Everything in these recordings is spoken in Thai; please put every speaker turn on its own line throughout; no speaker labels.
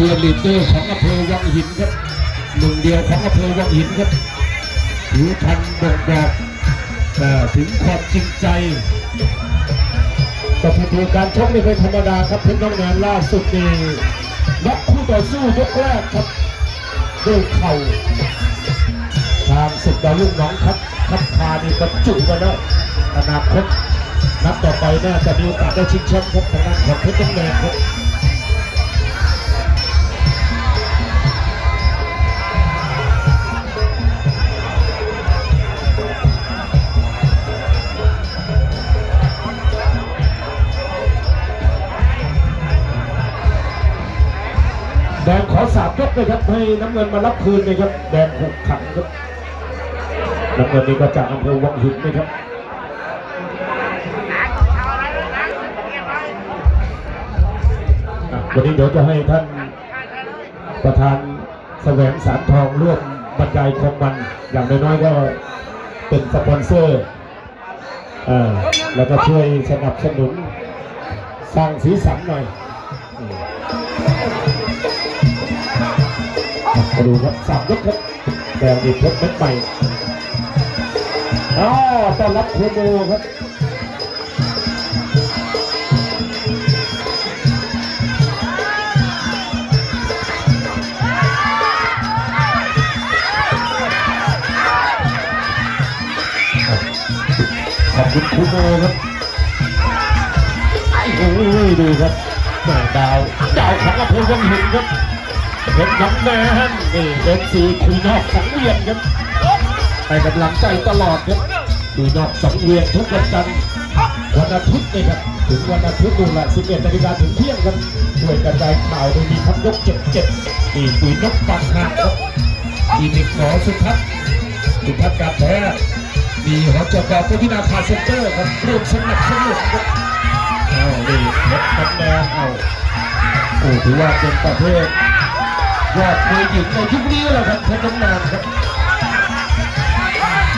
ชียร์ลีดเดอร์ของอำเภอวังหินครับหนึ่งเดียวของอำเภอวังหินครับผิวพรรณบ่งบอกเอ่ถึงความจริงใจสถิติการชกนี่เป็นธรรมดาครับเพชรน้องแนนล่าสุดนี่นักคู่ต่อสู้ยกแรกครับด้วยเข่าทางศึกดาวรุ่งน้องครับครับพานี่บรรจุมาแล้วอนาคตนัดต่อไปน่าจะมีโอกาสได้ชิงแชมป์ครับทางด้านของเพชรน้องแนนครับ แดงขอสามยกเลยครับให้น้ำเงินมารับคืนเลยครับแดงหกขันครับน้ำเงินนี่ก็จากอำเภอวังหินนะครับวันนี้เดี๋ยวจะให้ท่านประธานแสวงสารทองร่วมบรรยายคงมันอย่างน้อยๆก็เป็นสปอนเซอร์อ่าแล้วก็ช่วยสนับสนุนสร้างสีสันหน่อย มาดูครับสามยกครับแดงดีเพชรเม็ดใหม่อ๋อต้อนรับครูโบครับขอบคุณครูโบครับโอ้ยดูครับแม่ดาว ดาวของอำเภอวังหินครับ เป็นน้ำแดงนี่เป็นสีคุยนอกสังเวียนครับให้กำลังใจตลอดครับคุยนอกสังเวียนทุกวันจันทร์วันอาทิตย์นี่ครับถึงวันอาทิตย์ดูแล11นาฬิกาถึงเที่ยงครับช่วยกระจายข่าวโดยมีพักยก77นี่คุยนกปังหักครับทีมิกหมอสุทัศน์สุทัศน์การแพ้มีหอจกพพินาคาเซ็นเตอร์ครับร่วมสนับสนุนครับเอานี่เพชรน้ำแดงเอาโอ้ถือว่าเป็นประเภท ยอดมวยหญิงในยุคนี้แหละครับเพชรน้ำนาครับ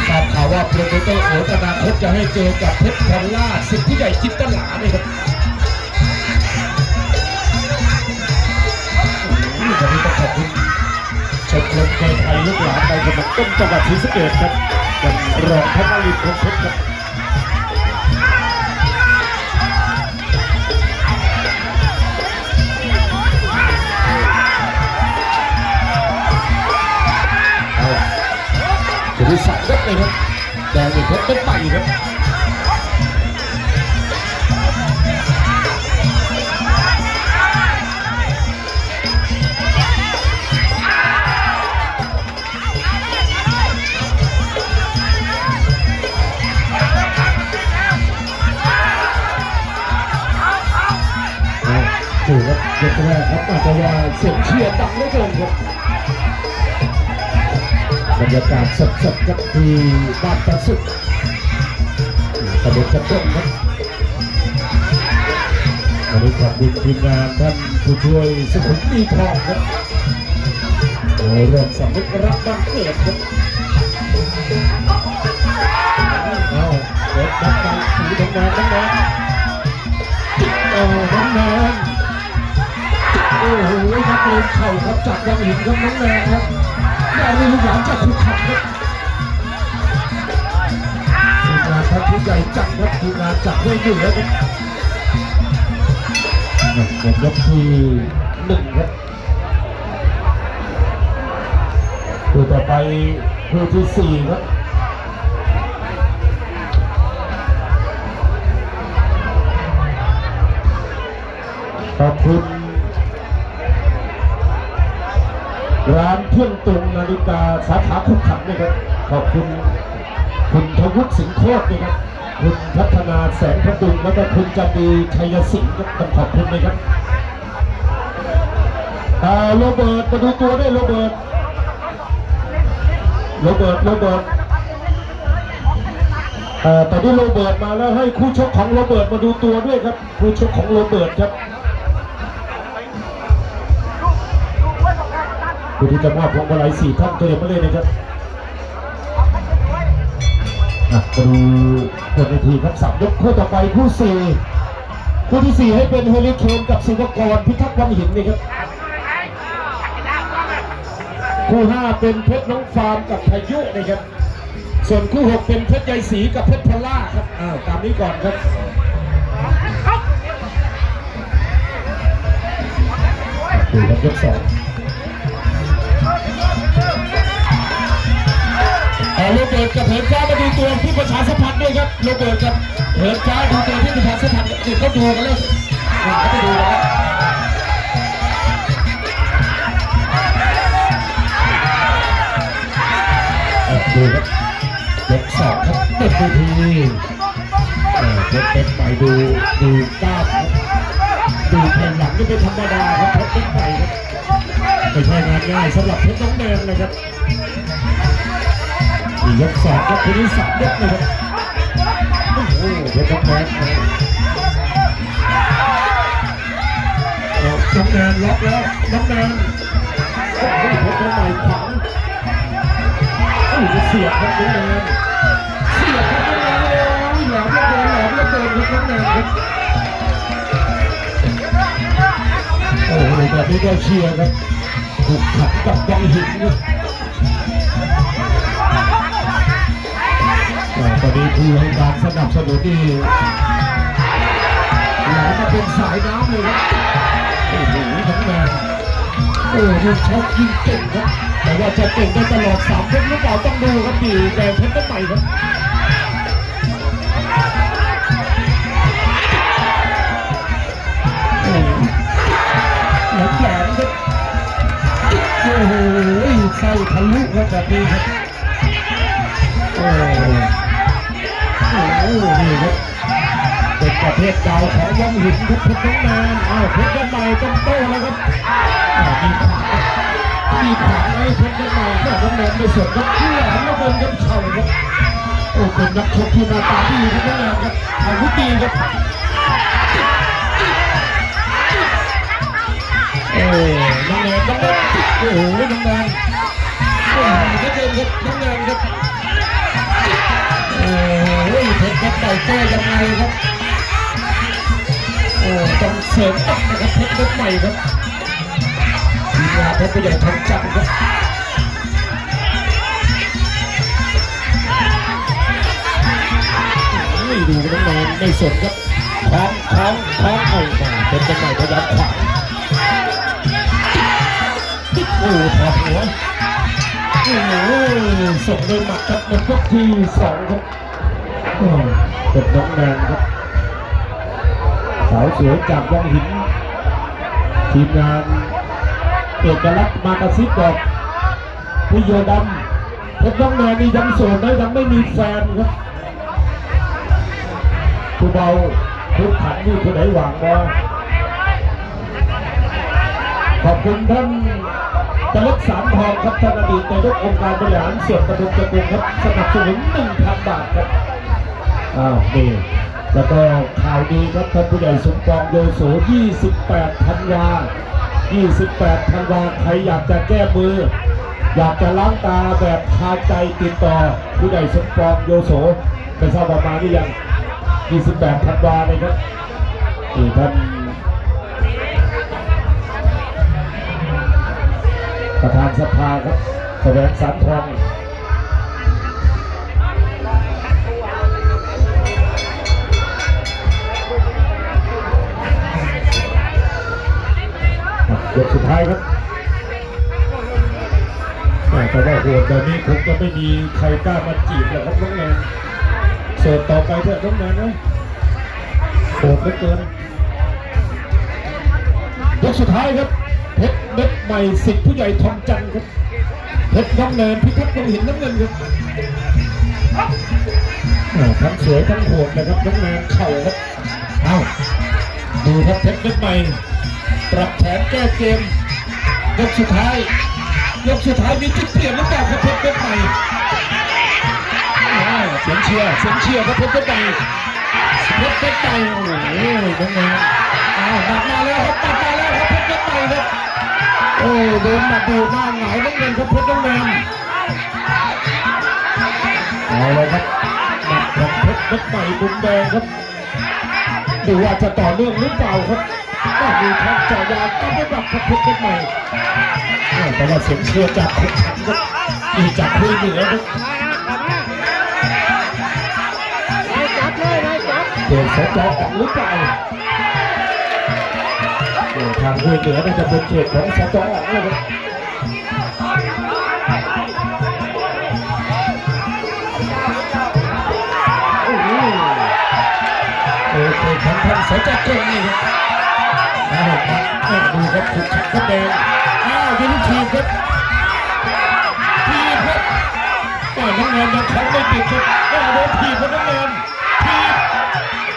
ทราบข่าวว่าโปรโมเตอร์โอตนาคตจะให้เจอกับเพชรพอลล่าสิทธิ์ผู้ใหญ่จิตตลาเนี่ยครับวันนี้ต้องขอบคุณชมรมมวยไทยลูกหลานในสมัยต้นจังหวัดศรีสะเกษครับยังรองพระนรินทร์คงเพชรครับ จะได้สับยกเลย บรรยากาศสดๆครับที่บ้านประสุดตำบลจันทร์ครับวันนี้ขอบคุณทีมงานท่านผู้ช่วยสุขุมมีทองครับโอ้รวมสำนึกรักบ้านเกิดครับเอาเด็กดังไปสีทำงานทั้งนั้นโอ้น้องแมนโอ้โหนักเลงเข่าครับจากวังหินครับน้องแมนครับ แม่ลูกหลานจากภูเขาครับทีมงานท่านผู้ใหญ่จัดครับทีมงานจัดด้วยเหนือครับหมดยกที่หนึ่งครับคู่ต่อไปคู่ที่สี่ครับขอบคุณร้าน เที่ยงตรงนาฬิกาสาขาขุขันนะครับ ขอบคุณคุณทวุฒิสิงห์โคตรนะครับ คุณพัฒนาแสงพระดุงแล้วก็คุณจันดีชัยสิงห์ครับต้องขอบคุณนะครับอ่าโรเบิร์ตมาดูตัวได้วยโรเบิร์ตโรเบิร์ตโรเบิร์ตเอ่อตอนนี้โรเบิร์ตมาแล้วให้คู่ชกของโรเบิร์ตมาดูตัวด้วยครับ คู่ชกของโรเบิร์ตครับ ผู้ที่จะมอบพวงมาลัยสี่ท่านตัวเดียวมาเลยนะครับอะมาดูบนเวทีครับสับยกคู่ต่อไปคู่สี่คู่ที่สี่ให้เป็นเฮลิเคนกับศิวกรพิทักษ์วังหินนี่ครับคู่ห้าเป็นเพชรน้องฟาร์มกับพายุนะครับ ส่วนคู่หกเป็นเพชรใยศรีกับเพชรพล่าครับอ้าวตามนี้ก่อนครับดูครับยกสอง เอาโรเบิร์ตกับเหินฟ้ามาดูตัวที่ประชาสัมพันธ์ด้วยครับโรเบิร์ตกับเหินฟ้าดูตัวที่ประชาสัมพันธ์เดี๋ยวเขาดูกันแล้วเดี๋ยวเขาไปดูแล้วดูครับยกสองครับเต็มเวทีเออเพชรเพชรไปดูดูกล้ามครับดูแผ่นหลังนี่เป็นธรรมดาครับเพชรเพชรไปครับไม่ใช่งานง่ายสำหรับเพชรน้องแดงนะครับ นี่ยกสองครับทีนี้สามยกเลยครับโอ้โหเพชรน้องแดงครับเอาน้องแดงล็อกแล้วน้องแดงโอ้โหเพชรน้องใหม่ขวางโอ้โหเสียบครับน้องแดงเสียบครับน้องแดงโอ้ยหลมเหลือเกินหลมเหลือเกินครับน้องแดงครับโอ้โหแบบนี้ก็เชียร์ครับถูกขัดกับวังหินครับ ตอนนี้ผู้ให้การสนับสนุนนี่ไหลมาเป็นสายน้ำเลยครับโอ้โหทั้งแมนโอ้ดูชกยิงเก่งครับ แต่ว่าจะเก่งได้ตลอดสามเพชรหรือเปล่าต้องดูครับดีแดงเพชรต้นใหม่ครับโอ้โหแหลมแหลมครับโอ้โหไส้ทะลุครับแบบนี้ครับโอ้ โหโอ้โหนี่ครับเป็นประเภทดาของวังหินครับเพน้องแมนอ้าวเพชรน้องใหม่ต้องโต้แล้วครับมีขวามีขวาไอ้เพชรน้องใหม่แต่น้องแมนไม่สนครับที่แหลมแล้วเดินกันเข่าครับโอ้เป็นนักชกที่หน้าตาดีครับน้องแมนครับอาวุธดีครับโอ้น้องแนนน้องแนนโอ้โหน้องแนนโอ้โหก็เจอครับน้องแนนครับ เพชรครับไต่แก้ยังไงครับ โอ้ต้องเสริมตับนะครับเพชรเพชรใหม่ครับทีมงานเพชรผู้ใหญ่ทำจัดครับไม่ดูน้องแนนไม่สนครับคล้องคล้องคล้องเอามาเพชรใหม่พยายามขวางโอ้ถอดหัวโอ้โหส่งเลยหมัดครับหมดยกที่สองครับ โอ้เป็นน้องแนนครับสาวสวยจากวังหิน ทีมงานเอกลักษณ์มากระซิบบอกพี่โยดำเพชรน้องแนนนี่ยังโสดนะยังไม่มีแฟนครับผู้เบาทุกขันนี่ผู้ไหนหวังบ่ขอบคุณท่านจรักสามทองครับท่านอดีตนายกองค์การบริหารส่วนตำบลจะกรุงครับสนับสนุนหนึ่งพันบาทครับ อ้าวนี่แล้วก็ข่าวดีครับท่านผู้ใหญ่สมปองโยโส 28 ธันวา 28 ธันวา ใครอยากจะแก้มือ อยากจะล้างตาแบบคาใจติดต่อ ผู้ใหญ่สมปองโยโสไปทราบประมาณหรือยัง 28 ธันวาเลยครับนี่ท่านประธานสภาครับแสวงสารทอง ยกสุดท้ายครับแต่ว่าโหดแบบนี้คงจะไม่มีใครกล้ามาจีบแล้วครับน้องแนนโสดต่อไปเถอะน้องแนนนะโหดเหลือเกินยกสุดท้ายครับเพชรเม็ดใหม่สิทธิ์ผู้ใหญ่ทองจันทร์ครับเพชรน้องเนินพิทักษ์วังหินน้ำเงินครับทั้งสวยทั้งโหดนะครับน้องแนนเข่าครับเอาดูครับเพชรเม็ดใหม่ ปรับแผนแก้เกม ยกสุดท้าย ยกสุดท้ายมีจุดเปลี่ยนหรือเปล่าครับเพชรเม็ดใหม่อ่าเสียงเชียร์เสียงเชียร์ครับเพชรเม็ดใหม่เพชรเม็ดใหม่โอ้โหน้องแนนอ้าวตัดมาแล้วครับตัดมาแล้วครับเพชรน้ำใหม่ครับโอ้โดนหมัดดูหน้าหงายน้ำเงินครับเพชรน้ำแมนเอาเลยครับหมัดของเพชรน้ำใหม่มุมแดงครับดูว่าจะต่อเนื่องหรือเปล่าครับ ก็มีทางจ่ายางต้องไม่ดับครับเพชรน้ำใหม่โอ้โหแต่ว่าเสียงเชียร์จากคนขันครับนี่จากคุยเหนือครับ
จับเลยนายจับ
เปลี่ยนสจออกหรือเปล่าเดี๋ยวทางคุยเหนือน่าจะเป็นเขตของสจออกแล้วครับโอ้โหโอ้โหของทางสจเก่งนี่ครับ นะครับแม่ดูครับถูกขัดครับแดงอ้าวยิงทีครับทีครับแม่น้ำเงินยังเขาไม่ติดครับแม่โดนทีครับน้ำเงินที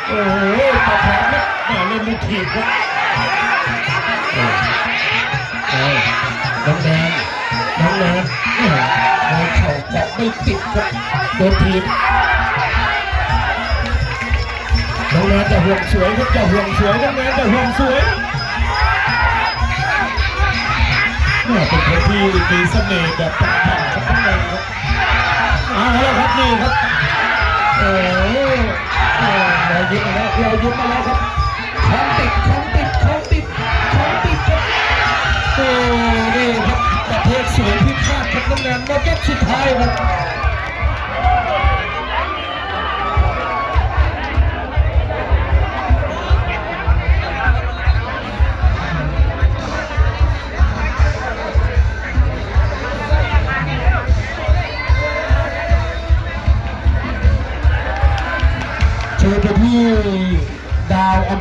โอ้โหตะแคงครับแม่เล่นลูกถีครับน้องแดงน้องแดงแม่ในเข่าเกาะไม่ติดครับโดนถี บน้องแดงจะห่วงสวยครับจะห่วงสวยน้องแดงจะห่วงสวยแม่ยเป็นคนที่มีเสน่ห์แบบต่างๆครับน้องแดงครับเอาแล้วครับนี่ครับโอ้โหเรายึดมาแล้วเรายึดมาแล้วครับของติดของติดของติดของติดครับโอ้นี่ครับประเภทสวยพิฆาตครับน้ำเงินหมดยกสุดท้ายครับ ดาวอัม